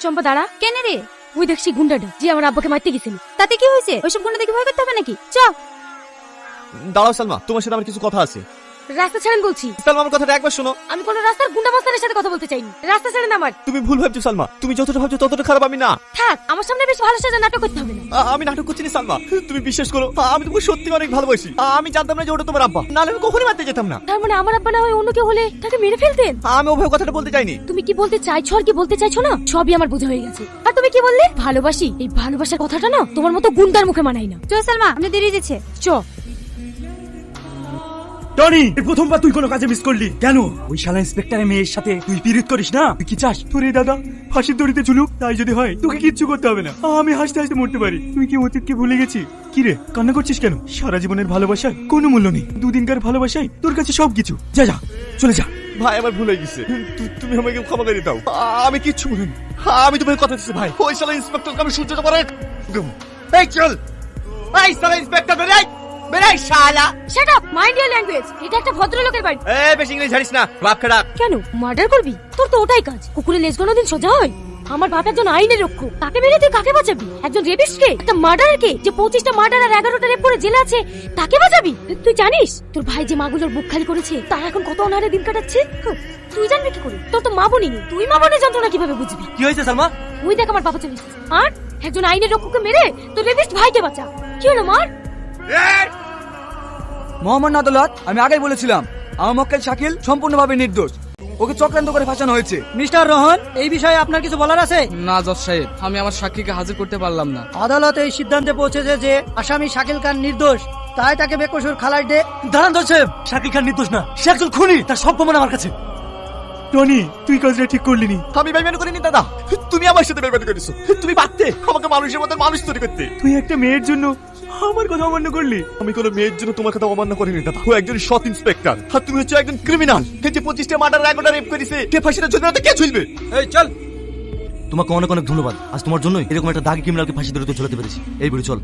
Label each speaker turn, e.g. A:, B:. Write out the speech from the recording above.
A: চম্পা, দাঁড়া।
B: কেন রে?
A: ওই দেখছি গুন্ডাটা, যে আমার আব্বাকে মারতে গেছিল।
B: তাতে কি হয়েছে? ওইসব গুন্ডা দেখে ভয় করতে হবে নাকি? চ।
C: দাঁড়াও, সালমা, তোমার সাথে আমার কিছু কথা আছে।
A: রাস্তা ছাড়েন বলছি।
C: সালমা আমার কথাটা একবার শোনো।
A: আমি কোনো রাস্তার গুন্ডা মাস্তানের সাথে কথা বলতে চাইনি। রাস্তা ছাড়েন আমার।
C: তুমি ভুল ভাবছ সালমা। তুমি যতটা ভাবছ ততটা খারাপ আমি না।
A: থাক আমার সামনে বেশ ভালো সাজা নাটক করতে হবে না।
C: আ- আমি নাটক করছি না সালমা। তুমি বিশ্বাস করো আমি তোমাকে সত্যি অনেক ভালোবাসি। আ- আমি জানতাম না যে ওটা তোমার আব্বা। নাহলে আমি কখনোই মারতে যেতাম না।
A: তার মানে আমার আব্বা না হয় অন্য কেউ হলে তাকে মেরে ফেলতেন?
C: আমি ওভাবে কথাটা বলতে চাইনি।
A: তুমি কি বলতে চাইছো আর কি বলতে চাইছো না? সবই আমার বোঝা হয়ে গেছে। আর তুমি কি বললে? ভালোবাসি এই ভালোবাসার কথাটা না তোমার মতো গুন্ডার মুখে মানাই না।
B: চ সালমা আমি দেরি যাচ্ছে।
A: চ।
D: টনি এই প্রথমবার তুই কোনো কাজে মিস করলি। কেন? ওই শালা ইন্সপেক্টরের মেয়ের সাথে তুই পিরিত করিস না? তুই কি চাস? তোর দাদা ফাঁসির দড়িতে ঝুলুক তাই যদি হয় তোকে কিচ্ছু করতে হবে না। আমি হাসতে হাসতে মরতে পারি। তুই কি অতীতকে ভুলে গেছি? কি রে কান্না করছিস কেন? সারা জীবনের ভালোবাসায় কোনো মূল্য নেই। দুদিনকার ভালোবাসায় তোর কাছে সবকিছু। যা যা চলে যা।
C: ভাই আমার ভুল হয়ে গেছে। তু- তুমি আমাকে ক্ষমা করে দাও। আমি কিচ্ছু বলিনি। আমি তোমাকে কথা দিচ্ছি ভাই। ওই শালা ইন্সপেক্টরকে আমি সূর্যটা পরে এই চল। এই শালা ইন্সপেক্টর বেরাই বেরাই শালা।
A: Shut up mind your language এটা একটা ভদ্রলোকের বাড়ি।
C: এ বেশি ইংলিশ জানিস না বাপ
A: কেন? মার্ডার করবি? তোর তো ওটাই কাজ। কুকুরের লেজ কোনোদিন সোজা হয়। আমার বাপ একজন আইনের রক্ষক। তাকে মেরে তুই কাকে বাঁচাবি? একজন একটা যে পঁচিশটা মার্ডার আর এগারোটা রেপ করে জেলে আছে তাকে বাঁচাবি? তুই জানিস তোর ভাই যে মাগুলোর বুক খালি করেছে তারা এখন কত অনারে দিন কাটাচ্ছে? তুই জানবি কি করে? তোর তো মা বোনই নেই। তুই মা বোনের যন্ত্রণা কীভাবে বুঝবি?
D: কি হয়েছে সালমা?
A: ওই দেখ আমার বাবা চলে আর? একজন আইনের রক্ষককে মেরে তোর রেপিস্ট ভাইকে বাঁচা। কি হলো মার
E: মোহাম্মদ আদালত আমি আগেই বলেছিলাম আমার মক্কেল শাকিল সম্পূর্ণভাবে নির্দোষ। ওকে চক্রান্ত করে ফাঁসানো হয়েছে।
F: মিস্টার রোহন এই বিষয়ে আপনার কিছু বলার আছে?
E: না জজ সাহেব আমি আমার সাক্ষীকে হাজির করতে পারলাম না।
F: আদালত এই সিদ্ধান্তে পৌঁছেছে যে আসামি শাকিল খান নির্দোষ তাই তাকে বেকসুর খালাস দে
D: দাঁড়ান দোষ সাহেব! শাকিল খান নির্দোষ না। সে একজন খুনি তার সব প্রমাণ আমার কাছে। টনি তুই কাজটা ঠিক করলি নি।
C: আমি বেইমানি করিনি দাদা। তুমি আমার সাথে বেইমানি করেছ। তুমি পারতে আমাকে মানুষের মতো মানুষ তৈরি করতে।
D: তুই একটা মেয়ের জন্য আমার কথা অমান্য করলি?
C: আমি কোনো মেয়ের জন্য তোমার কথা অমান্য করিনি দাদা। ও একজন সৎ ইন্সপেক্টর আর তুমি হচ্ছে একজন ক্রিমিনাল যে পঁচিশটা মার্ডার এগারোটা রেপ করেছে কে ফাঁসিটা জন্য কে ঝুলবে?
E: এই চল।
G: তোমাকে অনেক অনেক ধন্যবাদ। আজ তোমার জন্যই এরকম একটা দাগি ক্রিমিনালকে ফাঁসি ধরে ঝুলাতে পেরেছি। এই বুড়ি চল।